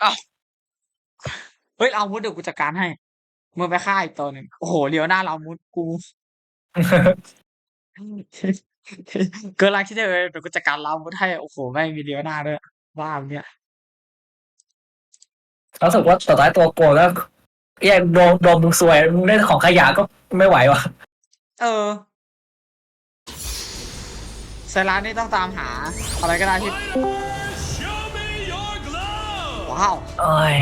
เอ้าเฮ้ยเอามุดเดี๋ยวกูจัดการให้มึงไปฆ่าอีกตัวหนึ่งโอ้โหเลี้ยวหน้าเรามุดกู เกินไรที่เดียวเลยเดี๋ยวกูจัดการเรามุดให้โอ้โหแม่งมีเลี้ยวหน้าด้วยว้าวเนี่ยรู้สึกว่าต่อท้ายตัวโกงแล้วแย่โดนโดนมึงซวยมึงได้ของขยะก็ไม่ไหวว่ะเออไซรัสนี่ต้องตามหา อะไรก็ได้ที่ ว้าวเอ้ย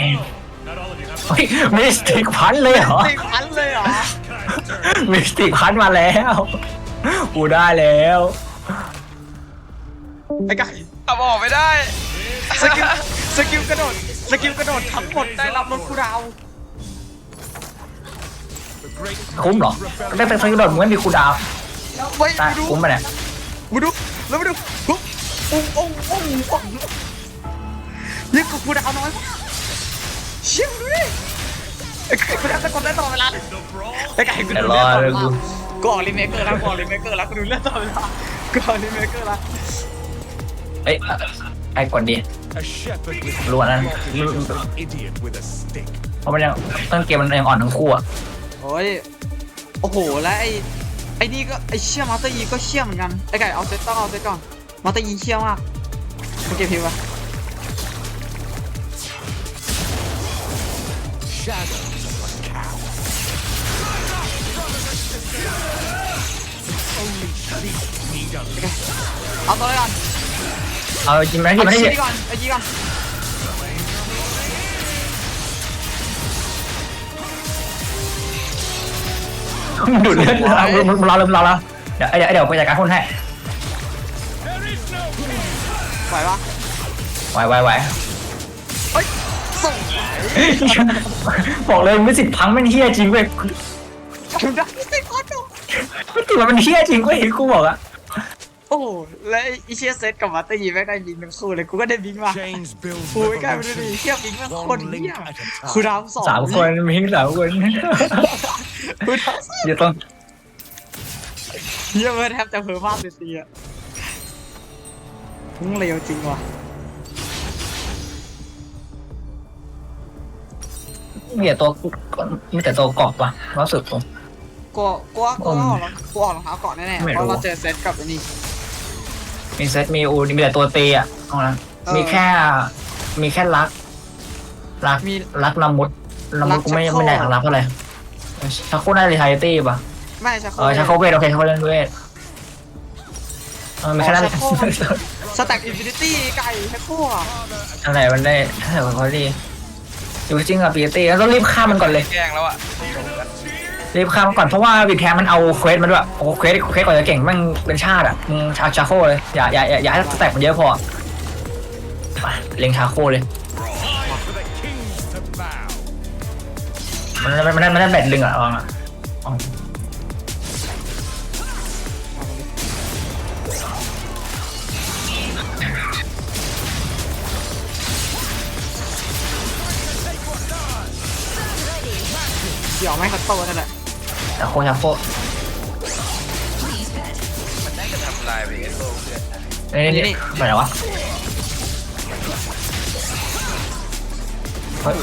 Not all of you have เฮ้ยมิสติกพันเลยเหรอ ติดพันเลยเหรอ kind of turn. มิสติกพันมาแล้ว กูได้แล้ว ไอ้ไก่เอาออกไม่ได้ สกิลสกิลกระโดดสกิลกระโดดทั้งหมดได้รับลดคูลดาวน์คุ้มเหรอได้เป็นสกิลโดดมึงไม่มีคูลดาวน์ไว้ยตายมาดูคุ้มไปะเนี่ยมาดูแล้วมาดูปุ๊บอุ้งอุ้งอุ้งอุ้ง ยิ่งกูคูลดาวน์น้อยมากเชี่ยดูดิไอ้ไก่กูได้ตะกดได้ตลอดเวลา The brawl ไอ้ไก่กูแต่ดูรเลืออดตลอดเลเวยลากูกูออกรีเมคเกอร์แล้วกูออกรีเมคเกอร์แล้วกูดูเลือดตลอดเวลากูออกรีเมคเกอร์แล้วเอ้ยไอ้กดดี A shepherd with รู้อันนั้น an idiot with a stick. เพราะมันยังต้นเกมมันยังอ่อนทั้งคู่อะโอ้ยโอ้โหแล้วไอ้ไอ้นี่ก็ไอ้เชี่ยมาสเตอร์ยีก็เชี่ยเหมือนกันไอ้ไก่เอาเซตต้องเอาเซตก่อนมาสเตอร์ยีเชี่ยมากมึงเก็บพิวปะ Shadows of a cow. Only sheep need a lick. เอาตัวเลยก่อนเอาจริงไหมที่เอามันได้ชี้ก่อนเอาชี้ก่อนดูดเลือดเรามึงรอเรารอเราเดี๋ยวเดี๋ยวเดี๋ยวไปจัดการคนให้ There is no ไหวปะไหวไหวไหวเฮ้ย ส่งไหวบอกเลยมิสิทธิ์พังไม่เฮี้ยจริงเว้ยถึงได้สิคอนโดมิสิทธิ์มันเฮี้ยจริงเว้ยกูบอกอะโอ้โหแล้วไอ้เชี่ยเซตกับมาสเตอร์ยีแม่งได้บิงทั้งคู่เลยกูก็ได้บิงมา chains build กูไม่กล้าไปดูดิเชี่ยบิงแม่งโคตร one เหี้ link ย at a คู time. ดาวสองสามคนมีทั้งสามคนคูดาวสองเดี๋ยวต้องเฮียมันแทบจะเพิ่มมากเลยตีอะมึงเลวจริงว่ะ มีแต่ตัวมีแต่ตัวกรอบว่ะรู้สึกผมกูกูว่ากูว่าออกรองกูออกรองเท้าก่อนแน่ๆไม่เพรู้ราะเราเจอเซตกับไอ้นี่ มีเซตมีอูมีแต่ตัวตีอะเอาละเออมีแค่ มีแค่รัก รักมีรักละมุดละมุดกูไม่รักชักโครก ไม่ได้ทางรักเท่าไหร่ชักโครกได้เลยไทตี้ป่ะไม่ชักโครเออชักโครกเวทโอเคชักโครกเล่นเวทเออมีแค่นั้นชักโครกสแต็กอินฟินิตี้ไก่ชักโครกอะ อะไรมันได้อะไรวะเขาดี อยู่จริงกับปีตี้แล้วต้องรีบฆ่ามันก่อนเลย แกล้งแล้วอะรีบฆ่ามันก่อนเพราะว่าบิดแคมมันเอาเควสมาด้วยโอ้โหเควสเควสก่อนจะเก่งแมันเป็นชาติอะมึงชาชาโคเลยอย่าอย่าอย่าอย่าให้สแต็กมันเยอะพอไปเล็งชาโคเลย For the kings to bow. มันมันมันได้มันได้แบตลึงอะระวังอะ เดี๋ยวไม่คัตโตนั่นแหละชาโคชาโคมันได้จะทำลายไปเอสโลเพื่อนนี่นี่ไปไหนวะเฮ้ย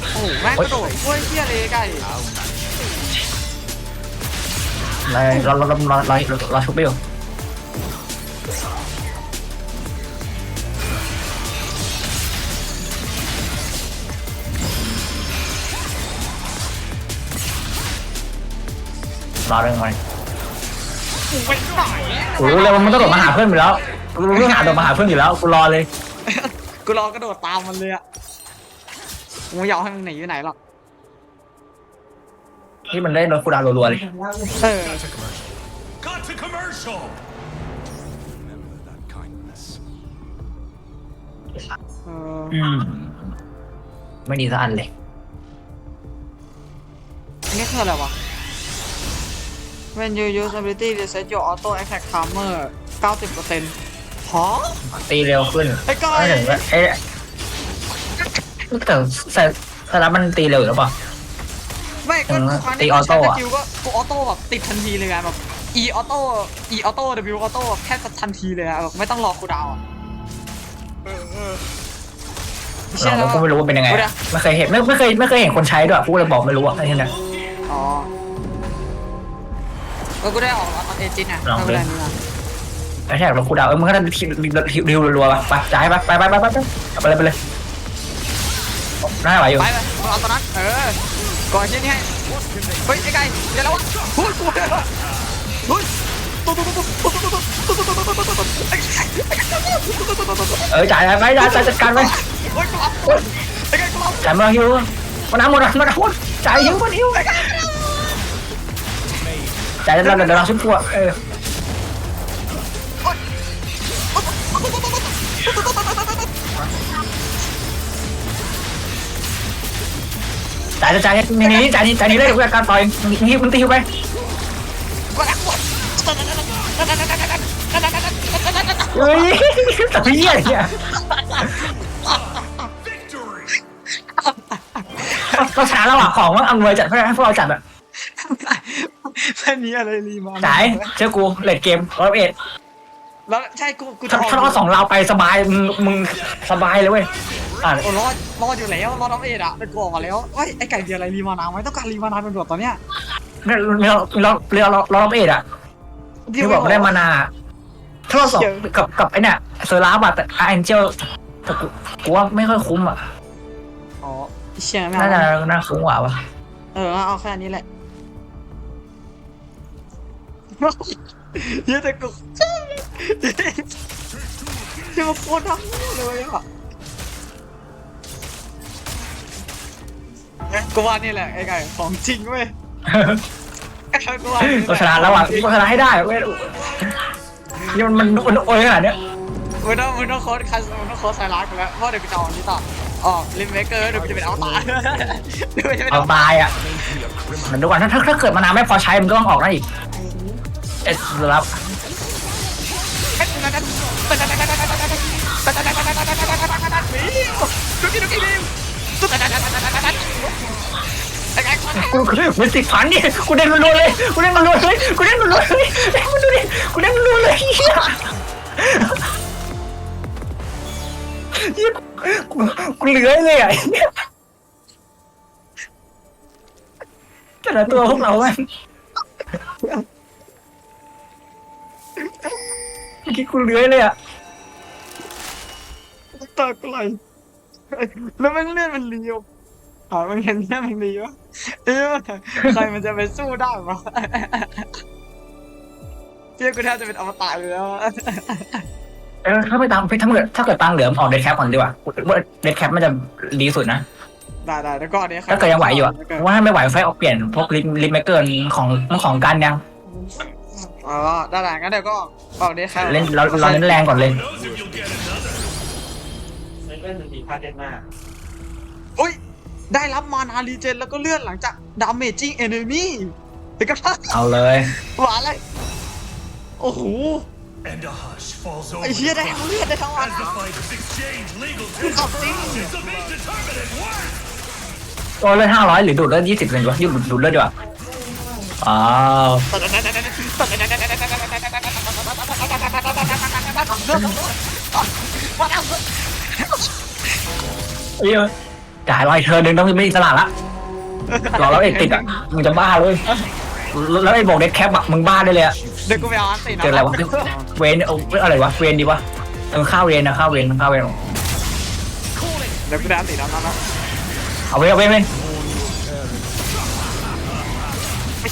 โอ้โหแม่งกระโดดกล้วยเชี่ยเลยไก่อะไรเราเราเราเราเราเราชุบไปอยู่ รอเรื่องมันกูไปไหนกูรู้เลยว่ามันต้องโดดมาหาเพื่อนอยู่แล้วกูรู้เรื่องหาโดดมาหาเพื่อนอยู่แล้วกูรอเลยกูรอกระโดดตามมันเลยอะกูไม่ยอมให้มึงหนีอยู่ไหนหรอก ที่มันได้รถกูดาวรัวๆเลยเออ Got to commercial. Remember that kindness. เอออืมไม่ดีสักอันเลยอันนี้คืออะไรวะ When you use ability reset your auto attack timer 90%ฮะตีเร็วขึ้นไอ้ก้อยไม่ถึงว่าเอ๊ะแต่แต่แต่ละมันตีเร็วอยู่หรือเปล่า ไม่ก็เออครั้งตีนี้ออกูโต้ใช้สอะกิลก็กูออโต้แบบติดทันทีเลยไงแบบ e ออโต้ e ออโต้ w ออโต้แค่ทันทีเลยอะแบบไม่ต้องรอคูลดาวน์อะเชื่อเราแล้วก็ไม่รู้ว่าเป็นยังไงอะไม่เคยเห็นไม่ไม่เคยไม่เคยเห็นคนใช้ด้วย กูเลยบอกไม่รู้อะไอ้ที่เนี่ยอ๋อ เอกูได้ออกแล้วเอจินอะเอาได้มั้ยล่ะไอ้แท็กเราคูดาวเออมันก็ได้ทีวทิวรัวๆไปจ่ายไปไปไปไปไปไปไปเลยไปเลยน่าไหวอยู่ไปไปเอาตอนนั้นเออก่อนเช่นนี้ให้เฮ้ยไอ้ไก่เดี๋ยวแล้ววะพูดกูเลยตุ๊ตตุ๊ตตุ๊ตตุ๊ตตุ๊ตตุ๊ออจ่ายไปจ่ายจัดการไปจ่ายมาฮิวมันน้ำหมดแล้วมันกระโดดจ่ายฮิวมันฮิวไอ้ไก่ จ่ายเราเดี๋ยวเราชุบตัวเออจ่ายจ่ายนี่นี่จ่ายนี่จ่ายนี่เลยเดี๋ยวการต่อยนี่มึงตีฮิวไปเฮ้ยตัวเหี้ยเนี่ย Victory! เราชนะแล้วอะของมันอำนวยจัดให้พวกเราจัดอะ แค่นี้อะไรรีมาจ่ายเชื่อกูเลดเกมร้อยเอ็ดแล้วใช่กูกูถ้าถ้าเราสองเราไปสบายมึงมึงสบายเลยเว้ยอะโอ้รอดรอดอยู่แล้วรอดน้องเอ็ดอะเป็นกูออกมาแล้วเฮ้ยไอ้ไก่เดียอะไรรีมานาไหมต้องการรีมานาเป็นแบบตอนเนี้ยเราเราเราเราเราร้อยเอ็ดอะที่บอกได้มานาถ้าเราสองกับกับไอ้เนี่ยเซอร์ลาบอะแต่แองเจลแต่กูกูว่าไม่ค่อยคุ้มอะอ๋อเชี่ยไม่น่าจะเอาน่าคุ้มกว่าวะเออเอาแค่นี้แหละ เยอะแต่กูที่มันโคตรทั้งเลยอะกูว่านี่แหละไอ้ไก่ของจริงเว้ยกูว่าเราชนะแล้วอะเราชนะให้ได้เว้ยนี่มันมันมันโอ้ยขนาดเนี้ยมึงต้องมึงต้องโค้ดคัสมึงต้องโค้ดไซรัสกันแล้วเพราะเดี๋ยวกูจะเอาอันนี้ต่ออ๋อลิมเมเกอร์เดี๋ยวกูจะเป็นเอาตาเดี๋ยวจะเป็นเอาเอตายอะเหมือนดูก่อนถ้าถ้าถ้าเกิดมานานไม่พอใช้มันก็ต้องออกได้อีก เอ็ดรับดูกินดูกินลิมกูกูเป็นสิบพันนี่กูเด้งรัวๆเลยกูเด้งรัวๆเลยกูเด้งรัวๆเลยกูดูดิกูเด้งรัวๆเลยเฮียกูกูเหลือเลยอะแต่ละตัวพวกเราแม่ง เมื่อกี้กูเหลือเลยอะตากูไหลแล้วมันเลื่อนมันเลี้ยวอ๋อมันเห็นเลื่อนมันเลี้ยวเอ๊ะใครมันจะไปสู้ได้วะเที่ยกูแทบจะเป็นอมตะเลยแล้วเออถ้าไม่ตามถ้าเกิดถ้าเกิดตังเหลือออกเดดแคปก่อนดีกว่าว่าเดดแคปมันจะดีสุดนะได้ได้แล้วก็อันนี้ถ้าเกิดยังไหวอยู่อะว่าถ้าไม่ไหวไฟเอาเปลี่ยนพวกลิมลิมเมเกอร์ของของการยัง อ๋อได้ได้งั้นเดี๋ยวก็ออกนี้ครับเล่นเราเราเล่นแรงก่อนเลย Knows if you'll get another. เล่นดนตรีพาเดนมากอุ้ยได้รับมานารีเจนแล้วก็เลื่อนหลังจากดาเมจิ้งเอนเนมี่เด็กกระทะเอาเลย หวานเลยโอ้โห And a hush falls over ไอ้เชี่ยได้ทั้งเลือดได้ทั้งวัน as the fighters exchange legal เอาจริง differences of indeterminate worth. ตัวเลือดห้าร้อยหรือดูดเลือดยี่สิบเลยดีวะยืดดูดเลือดดีกว่า อ้าวเอ้ยจ่ายรอยเธอหนึ่งต้องไม่อิสระละรอแล้วเอกติดอะมึงจะบ้าเลยแล้วไอ้บอกเด็ดแคปอะมึงบ้าได้เลยอะเดี๋ยวกูไปเอาอันตีนะเจออะไรวะเวนเอาอะไรวะเวนดีวะเออข้าวเวนนะข้าวเวนข้าวเวนเดี๋ยวกูได้อันตีนะนะเอาเวนเอาเวนเวน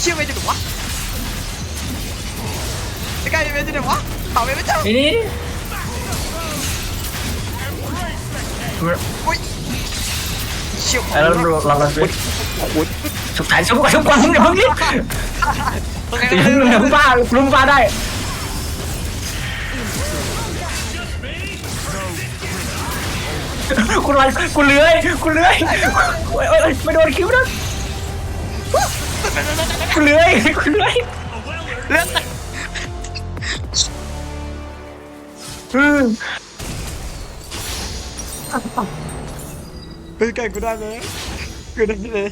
เชี่ยเวจะถูกวะไอ้ไก่เวจะถูกวะเอาเวไม่เจอนี่นี่อุ้ยเชี่ยวแล้วเราเราเราสุดท้ายชุบก่อนชุบก่อนมึงอย่าเพิ่งรีบตรงไหนตีมึงอย่าเพิ่งบ้าลุมบ้าได้กูลอยกูเลื้อยกูเลื้อยโอ้ยโอ้ยไม่โดนคิ้วนะ กูเลื้อยกูเลื้อยเลือดอืมเฮ้ยไก่กูได้เลยกูได้เลย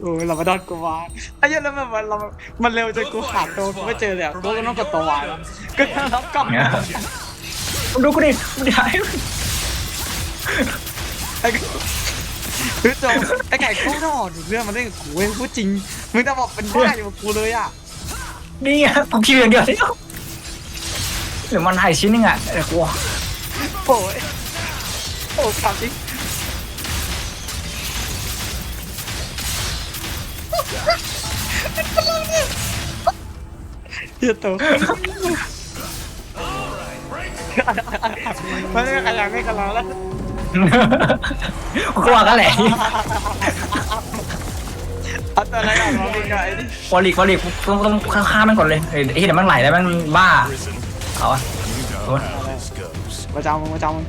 โอ้ยเรามาดอนกูวานไอ้เหี้ยแล้วมันมันเรามันเร็วจนกูขาดตัวกูไม่เจอเลยอะกูก็ต้องกดตัววานก็ต้องรับกล่องมึงดูกูดิมึงถ่ายไอ้ เฮ้ยโจไอ้ไก่กูต้องออกจากเรื่องมาเล่นกับกูเว้ยพูดจริงมึงจะบอกเป็นบ้าอยู่กับกูเลยอะนี่ไงกูคิวอย่างเดียวเดียวหรือมันหายชิ้นนึงอะเดี๋ยวกูโอ้ยโอ้ครับจริงเฮียโตมันไม่มีใครอยากเล่นกับเราแล้ว กูก็ว่ากันแหละเอาตัวอะไรออกมาเป็นไงดิวอลลิกวอลลิกต้องต้องฆ่ามันก่อนเลยเฮ้ยไอ้เหี้ยเดี๋ยวมันไหลแล้วมันบ้า เอาอะ know how this goes. มาจำมึงมาจำมึง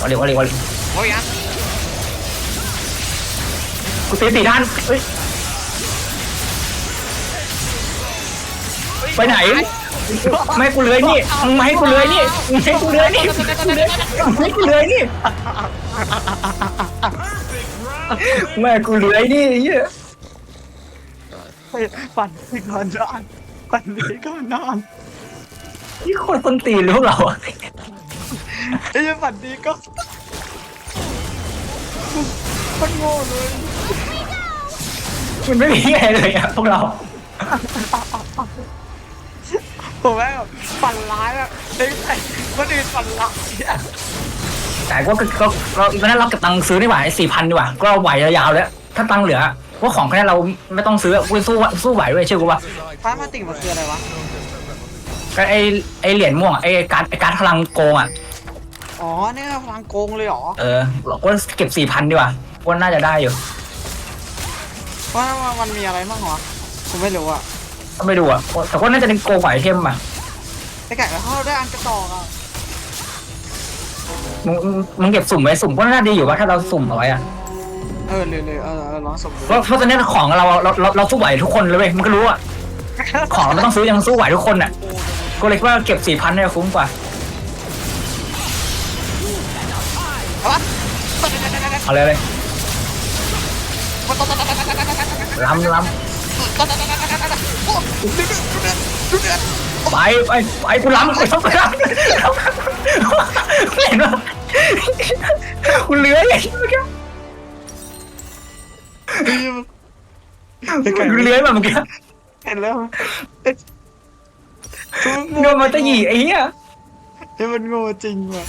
วอลลิกวอลลิกวอลลิกโอ้ยอะกูตีตีด้านเฮ้ยไปไหน ไม่ให้กูเลยนี่มึงมาให้กูเลยนี่มึงให้กูเลยนี่มึงให้กูเลยนี่แม่ให้กูเลยนี่ไอ้เหี้ยปั่นไปก่อนนอนปั่นไปก่อนนอนนี่โคนคนตีนเลยพวกเราอะไอ้ยังปั่นดีก็มันโง่เลยมันไม่มีอะไรเลยอะพวกเรา ผมแม่งแบบปั่นร้ายอะไอ้ไอ้คนอื่นปั่นร้ายอะแต่ก็ก็เราตอนนั้นเราเก็บตังค์ซื้อดีกว่าไอ้สี่พันดีกว่าก็ไหวยาวๆเลยถ้าตังค์เหลือพวกของแค่นั้นเราไม่ต้องซื้อกูสู้สู้ไหวด้วยเชื่อกูป่ะฟ้ามาติ่งมันคืออะไรวะ ก็ไอไอเหรียญม่วงอะไอการไอการดพลังโกงอะอ๋อเนี่ยพลังโกงเลยเหรอเออเราก็เก็บสี่พันดีกว่าว่าน่าจะได้อยู่ ว่ามันมีอะไรบ้างวะผมไม่รู้อะ ต้องไปดูอะแต่ก็น่าจะเป็นโกงไหวเทมอะไอ้ไก่เขาได้อันกระตอกอะมึงมึงมึงเก็บสุ่มไว้สุ่มก็น่าดีอยู่ว่าถ้าเราสุ่มเอาไว้อะเออเลยเลยเออเออลองสมดูเพราะเพราะตอนนี้ของเราเราเราเราสู้ไหวทุกคนเลยเว้ยมันก็รู้อะของเราไม่ต้องซื้อยังสู้ไหวทุกคนอะก็เลยคิดว่าเก็บสี่พันเนี่ยคุ้มกว่าเอาวะเอาเลยเลยล้ำล้ำ ไปไปไปกูล้ำกูต้องไปล้ำเห็นปะกูเลื้อยไอ้เมื่อกี้ไอ้ไก่กูเลื้อยมาเมื่อกี้เห็นแล้วโดนมาตะหยี่ไอ้เหี้ยเฮ้ยมันโง่จริงว่ะ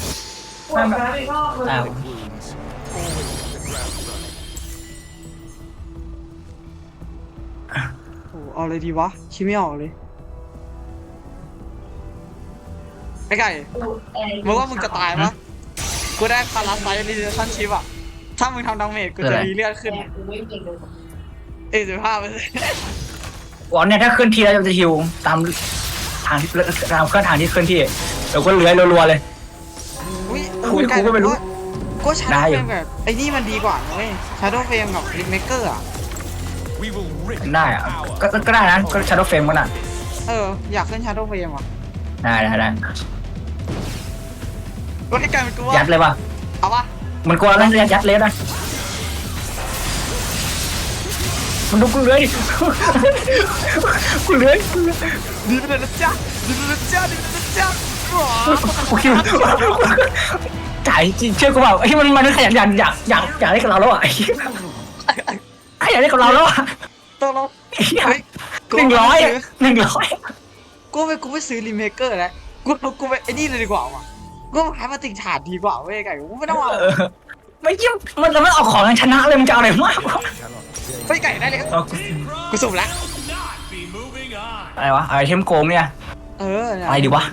อ้าว เอาเลยดีวะคิดไม่ออกเลยไอ้ไก่มึงว่ามึงจะตายปะกูได้พาราไซต์รีเดชั่นชิปอะถ้ามึงทำดาเมจกูจะมีเลือดขึ้นเอ้ยสิบห้าเปอร์เซ็นต์อ๋อเนี่ยถ้าเคลื่อนที่แล้วจะฮิวตามทางที่ตามเคลื่อนทางที่เคลื่อนที่เดี๋ยวก็เลื้อยรัวๆเลยอุ้ยอุ้ยกูก็ไม่รู้ก็ชาได้ร์อโดยู่เฟรมกับไอ้นี่มันดีกว่านะเว้ยชาร์โดเฟรมกับริมเมเกอร์อะ We will rip ได้อะก็ก็ก็ได้นะก็ชาร์โดเฟรมก็น่ะเออ อยากขึ้นชาร์โดเฟรมอะได้ได้ได้ก็ให้กลายเป็นกูว่ายัดเลยป่ะเอาปะมันกลัวแล้วยัดเลยนะมันดูกูเลื้อยดิกูเลื้อยกูเลื้อยดีไปเลยนะจ๊ะดีไปเลยนะจ๊ะดีไปเลยนะจ๊ะว้าวกูคิวจ่ายจริงเชื่อกูเปล่าไอ้มันมันขยันอยากอยากอยากอยากเล่นกับเราแล้วอะ ไอ้เหี้ยขยันเล่นกับเราแล้วอะตัวเราไอ้เหี้ยเฮ้ยหนึ่งร้อยอะหนึ่งร้อย กูไปกูไปซื้อรีเมเกอร์แล้วกูกูไปไอ้นี่เลยดีกว่าว่ะกูหามาติ่งฉาดดีกว่าเว้ยไก่กูไม่ต้องเอาเออไม่เยี่ยมมันเราไม่เอาของชนะเลยมันจะเอาอะไรมากวะไปไก่ได้เลยเอากูกูสุ่มแล้ว not be moving on. อะไรวะไอเทมโกงเนี่ยเออเนี่ยอะไรดีวะ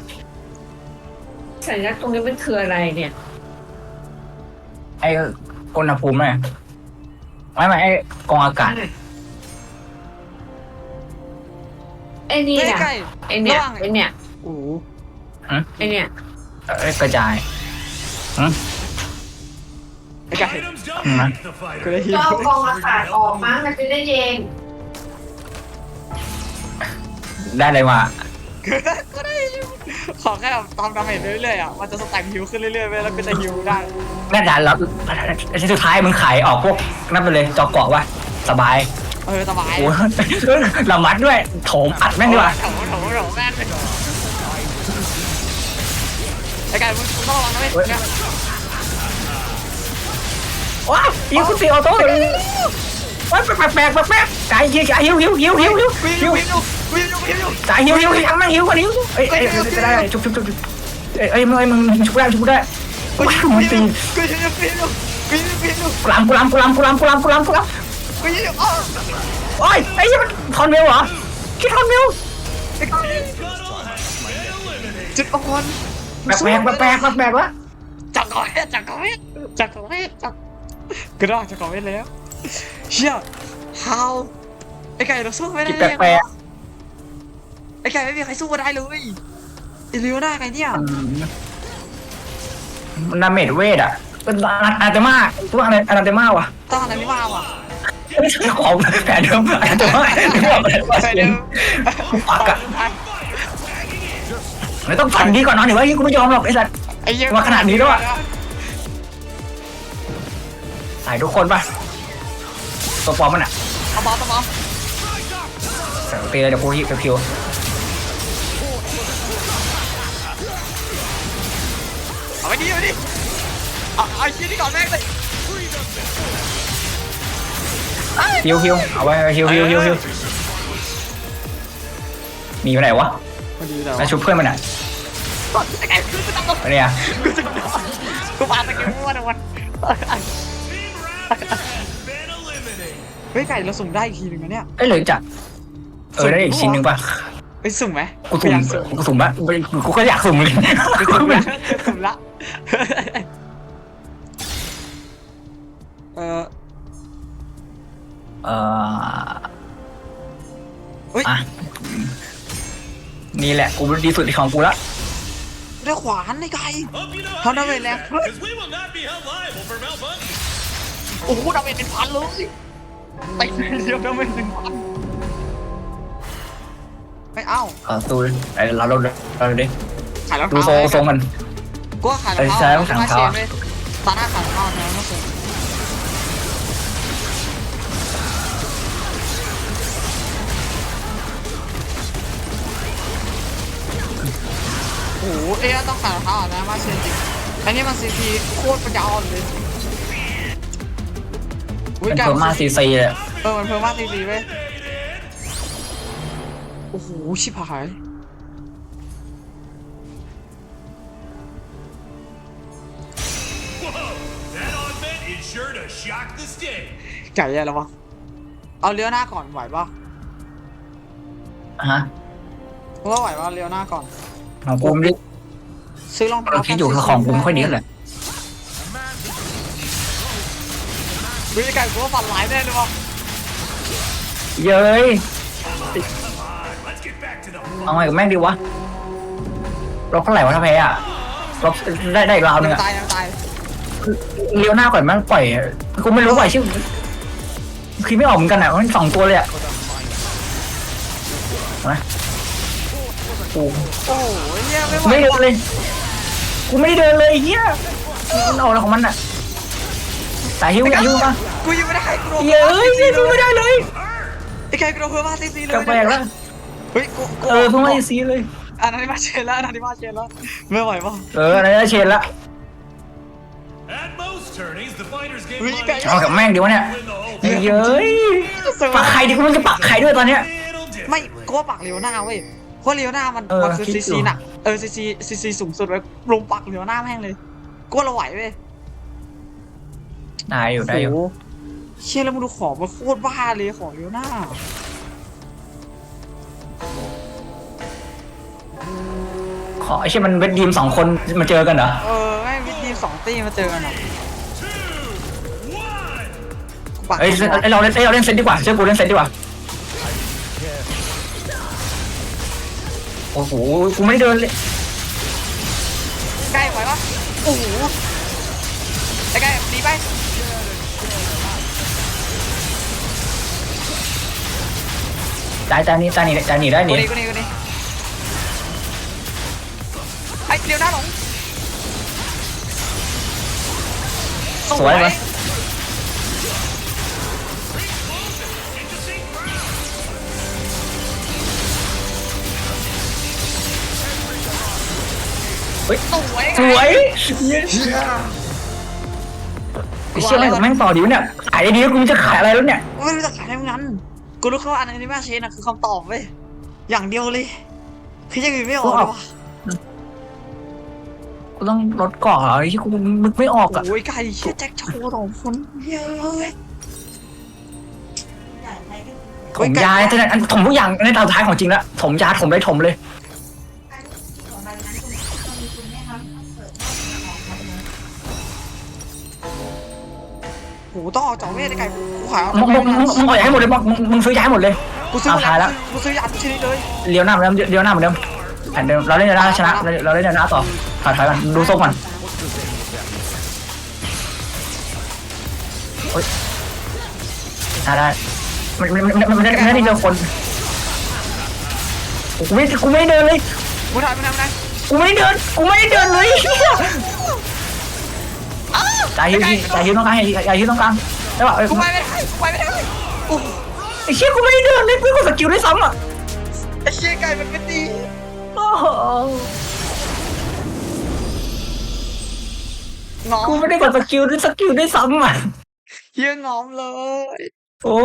สัญลักษณ์ตรงนี้มันคืออะไรเนี่ยไอ้อุณหภูมิเนี่ย ไม่ไม่ไอ้กองอากาศไอ้นี่เฮ้ยอะไก่ไอ้เนี่ยระหว่างไอ้เนี่ยโอ้โหไอ้เนี่ยเอ้ยกระจายไอ้ไก่ Items don't Mm. make the กูได้ fighter. ยินก็เอากองอากาศออกมามันจะได้เย็นได้เลยว่ะกูได้ยิน ขอแค่แบบตามดาเมจเรื่อยๆอะ มันจะสแต็งฮิวขึ้นเรื่อยๆไยแล้วก็จะฮิวได้แม่ดันแล้วที่สุดท้ายมึงขายออกพวกนั่นไปเลยจอกเกาะวะสบายเออสบายโอ้ระมัดด้วยโถมอัดแม่งดีกว่าโถมโถมโถมแม่ยไอ้การมึงต้องระวังนะเว้ยว้าวยิงคุณสี่ออโต้ว้าวแปลกแปลกแปลกไก่ยิงไก่หิวหิวฮิวฮิวหิวหิว วิ่งอยู่วิ่งอยู่วิ่งอยู่ไก่หิวหิวหิวทั้งนั่งหิวกว่าหิวเอ้ยเอ้ยจะได้ชุบชุบชุบเอ้ยเอ้ยมึงมึงชุบได้ชุบได้ว้าวมึงตีกูยิงอยู่วิ่งอยู่วิ่งอยู่วิ่งอยู่กุลามกุลามกุลามกุลามกุลามกุลามกุลามกูยิงอยู่อ้อโอ้ยไอ้ยี่มันทอนมิวเหรอคิดทอนมิวจุดประคอนแปลกแปลกแปลกแปลกแปลกวะจับก่อนจับก่อนจับก่อนจับกระดากจับก่อนไว้แล้วเชี่ย how ไอ้ไก่เราสู้ไม่ได้คิดแปลกแปลก ไอ้ไก่ไม่มีใครสู้ได้เลยไอ้เลี้ยวหน้าไงเนี่ยมันดาเมจเวทอะเป็นอาร์เตมาตัวอะไรอาร์เตมาวะต้องอะไรไม่มาว่ะไม่ใช่ของแผนเดิมอาร์เตมาใส่เดิมปักอะไม่ต้องฝันดีก่อนนอนหรือว่ายิ่งกูไม่ยอมหรอกไอ้สัตว์ไอ้เหี้ยมาขนาดนี้แล้วอะใส่ทุกคนป่ะตัวปลอมมันอะเอาบอลเอาบอลใส่ตีเลยเดี๋ยวกูฮิวคิวเอาไอาไปดิเอาเอาชิ้นนี้ก่อนแม่งเลยฮิวฮิวเอาไว้ฮิวฮิวฮิวฮิวมีอยู่ไหนวะพอดีแล้วมาชุบเพื่อนมันอะไอ้ไก่กูจะต้องอันเนี้ยกูจะกูปาตะเกียบมั่วนะวัน Been eliminated. เฮ้ยไก่เราสุ่มได้อีกทีหนึ่งนะเนี่ยเอ้ยเหลือจัดเออได้อีกชิ้นหนึ่งป่ะเฮ้ยสุ่มไหมกูสุ่มอยากสุ่มกูสุ่มป่ะกูก็อยากสุ่มเลยกูสุ่มละสุ่มละ เออเออเฮ้ยอะนี่แหละ กูดีสุดของกูละได้ขวานไอ้ไก่ Hope you know How how to do we use left? it, 'cause we will not be held liable for malfunction. โอ้โหดาเมจเป็นพันเลยไปเดียวดาเมจหนึ่งพันไม่เอ้าเออตูไอเราเราเราดิขายรองดูเท้าโซทรงมัน กูว่าขายรองเอ้ยใช่เท้าต้องขายรองเท้าไม่ตาหน้าขายรองเท้านะไม่สนโอ้โหเอ๊ะต้องขายรองเท้าอะนะมาเชนจริงอันนี้มันซีพีโคตรปัญญาอ่อนเลยอุ๊ยเป็นกลย เพิ่มมาซีซีเลยเออมันเพิ่มมาซีพีเว้ย โอ้โห ชิบหาย ไก่แย่แล้ววะ เอาเลี้ยวหน้าก่อนไหวปะฮะกูว่าไหวปะเลี้ยวหน้าก่อน ของกูไม่ได้ซื้อรองเท้าคิดอยู่คือของกูไม่ค่อยดีเท่าไหร่วิธีการกูว่าฝันร้ายแน่เลยวะเย้ย Let's get back to the เอาไงกับแม่งดีวะรบเท่าไหร่วะถ้าแพ้อะรบได้ได้อีกราวนึยังงอะตายยังตายเลี้ยวหน้าก่อนแม่งปล่อยกูไม่รู้ปล่อยชื่อ คือไม่ออกเหมือนกันอะมันสองตัวเลยอะนะกูโอ้โหเฮียไม่ไหวไม่เดินเลย กูไม่ได้เดินเลยไอ้เฮียมันออกอะไรของมันอะสายหิวสายหิวมากูยังไม่ได้กูโดนเย้ยเย้ยกูไม่ได้เลยไอ้ไก่กูโดนเพิ่มมาซีซีเลยกาแฟแล้วเฮ้ยกูกูเออเพิ่งมาซีเลยอันนั้นมาเชนแล้วอันนั้นมาเชนแล้วไม่ไหวปะเอออะไรนะเชนละ At most turnings, the fighters gain We money got- เอากับแม่งดีวะเนี่ย win the whole เย้ยปักไข่ดิกูมันจะปักไข่ด้วยตอนเนี้ย Little different. ไม่กูว่าปักเลี้ยวหน้าเว้ยเพราะเลี้ยวหน้ามันเออมันคือคิดซีอยู่ ซีหนักเออซีซีซีซีสูงสุดไว้ลงปักเลี้ยวหน้าแม่งเลยกูว่าเราไหวเว้ยได้อยู่ได้อยู่โโหเชี่ยแล้วมึงดูของมันโคตรบ้าเลยของเลี้ยวหน้าขอไอ้เช่ยมันเวทดีมสองคนมาเจอกันเหรอเออแม่งวิธีสองตีมาเจอกันอะ One. กู ปักเอ้ยเอ้ยเราเล่นเอ้ยเราเล่นเซตดีกว่าเชื่อกูเล่นเซตดีกว่าโอ้โหกูไม่ได้เดินเลยใกล้ไหวปะโอ้โหไอ้ใกล้ดีไปตายตายนี้ตายนี้ตายนี้ได้กูนี่นี่กูนี่กูนี่ไอ้เลี้ยวหน้าหลงสวยไหม เฮ้ยสวยสวยไอ้เชี่ยแม่งกับแม่งต่อดิวเนี่ยขายได้ดีกูจะขายอะไรแล้วเนี่ยไม่รู้จะขายได้งั้นกูรู้แค่ว่าอันนี้มาเชนอะคือคำตอบเว้ยอย่างเดียวเลยคือยังอื่นไม่ออกเลยวะกูต้องลดก่อนเหรอไอ้ที่กูมึกไม่ออกอะโอ้ยไก่เชี่ยแจ็คโชว์สองคนเฮ้ยถมยาเนี่ยอันถมทุกอย่างในตอนท้ายของจริงแล้วถมยาถมเลยถมเลย ต้องเอาจ่อเวทไอ้ไก่กูขายเอามึงมึงมึงมึงขอย้ายหมดเลยมึงมึงมึงซื้อย้ายหมดเลยกูซื้อเอาขายแล้วกูซื้อยาทุกชนิดเลยเลี้ยวหน้าเหมือนเดิมเลี้ยวหน้าเหมือนเดิมแผ่นเดิมเราเล่นเดินหน้าชนะเราเราเล่นเดินหน้าต่อถอยถอยกันดูโซ่ก่อนโอ๊ยได้ได้มันมันมันมันมันมันได้เจอคนกูไม่กูไม่เดินเลยกูถ่ายมันทำไงกูไม่เดินกูไม่เดินเลย ใจฮิวใจฮิวต้องการใจฮิวต้องการได้ป่ะกูไปไม่ได้กูไปไม่ได้โอ้ไอ้เชี่ยกูไม่เดินเลยเพื่อนกูสกิลได้ซ้ำอะไอ้เชี่ยไก่มันเป็นดีโอ้โหงอมกูไม่ได้กดสกิลด้วยสกิลได้ซ้ำอะเฮียงอมเลย โอ้